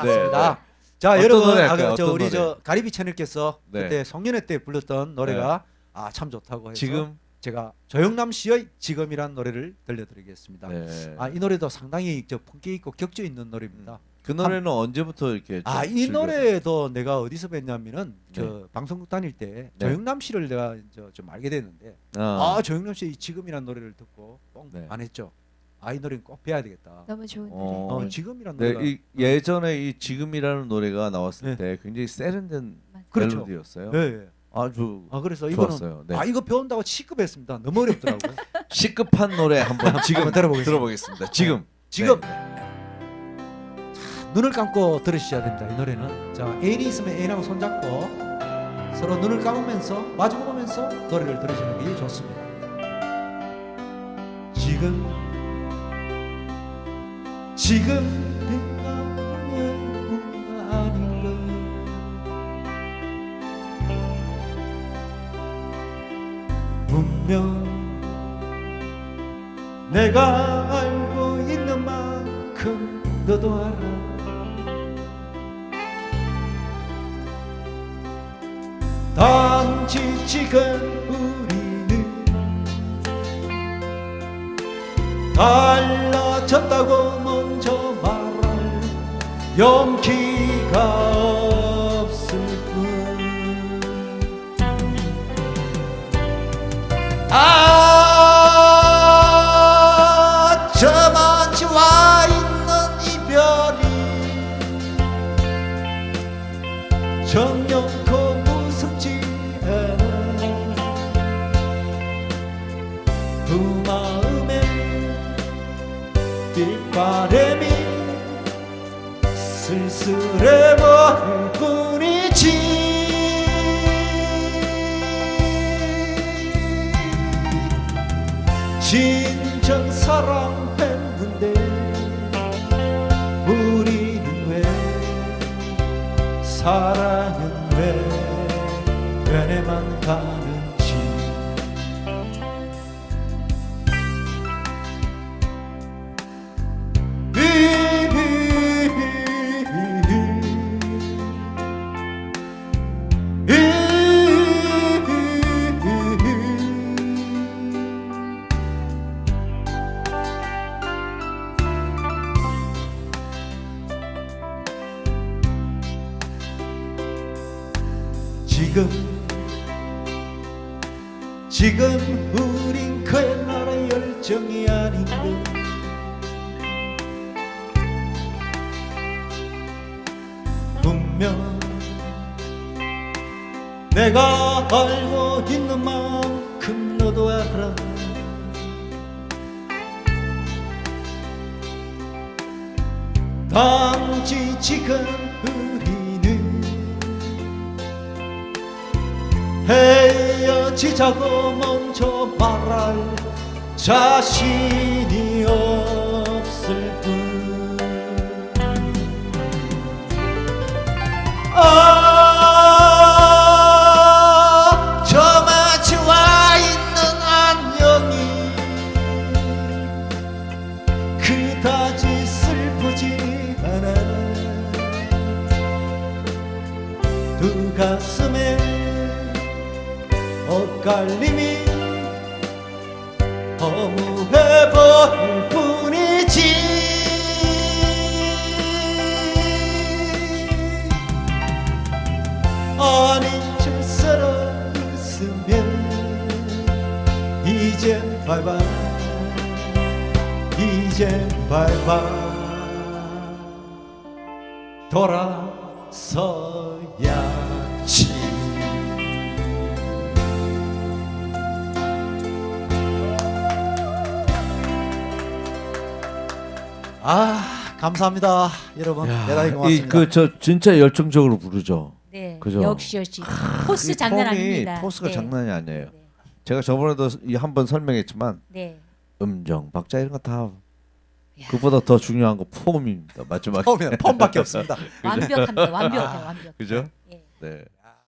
좋습니다. 자 어떤 여러분 노래 아, 할까요? 그, 저 어떤 우리 노래? 저 가리비 채널께서 네. 그때 성년회 때 불렀던 노래가 아 참 좋다고 해서 지금 제가 조영남 씨의 지금이란 노래를 들려드리겠습니다. 네. 아이 노래도 상당히 저 품격 있고 격조 있는 노래입니다. 그 노래는 언제부터 이렇게 아좀이 즐겨- 노래도 내가 어디서 뵀냐면은 저 네. 방송국 다닐 때 네. 조영남 씨를 내가 저, 좀 알게 됐는데 아, 아 조영남 씨의 지금이란 노래를 듣고 뻥 네. 반했죠. 아이 노래는 꼭 배워야 되겠다. 너무 좋은 노래. 어, 어, 네. 지금이란 네, 노래가 이 예전에 이 지금이라는 노래가 나왔을 네. 때 굉장히 세련된 맞아요. 그렇죠. 멜로디였어요. 예, 예. 아주 아 그래서 이거는 좋았어요. 네. 아 이거 배운다고 시급했습니다. 너무 어렵더라고요. 시급한 노래 한번 지금 한번 들어보겠습니다. 들어보겠습니다. 지금 지금 네. 눈을 감고 들으셔야 됩니다. 이 노래는 자 애인이 있으면 애인하고 손잡고 서로 눈을 감으면서 마주보면서 노래를 들으시는 게 좋습니다. 지금 지금 내가 아닌가 분명 내가 알고 있는 만큼 너도 알아. 단지 지금 우리는 달라졌다고 용기가 없을 뿐. 아, 저만치 와 있는 이별이 정녕 무섭지 않아. 두 마음에 빛바람이 쓸쓸해 보일 뿐이지. 진정 사랑했는데 우리는 왜 사랑은 왜 변해만 가 지금 지금 우린 그 나라의 열정이 아닌데 분명 내가 알고 있는 만큼 너도 알아. 단지 지금 우리 헤어지자고 먼저 말할 자신이 없을 뿐. 아, 저 마치 와 있는 안녕이 그다지 슬프지 않아. 두 가슴에 엇갈림이 허무해 보일 뿐이지. 아닌 척처럼 웃으면 이젠 바이바이 이젠 바이바이 돌아서야 아 감사합니다 여러분 대단히 고맙습니다 이그저 진짜 열정적으로 부르죠. 네. 그죠? 역시 역시 포스 이 장난 아닙니다. 포스가 네. 장난이 아니에요. 네. 제가 저번에도 한번 설명했지만 네. 음정, 박자 이런 거다 야. 그보다 더 중요한 거 폼입니다. 마지막에 폼이면 폼밖에 없습니다 완벽합니다. 완벽해요. 완벽. 그죠? 예. 네.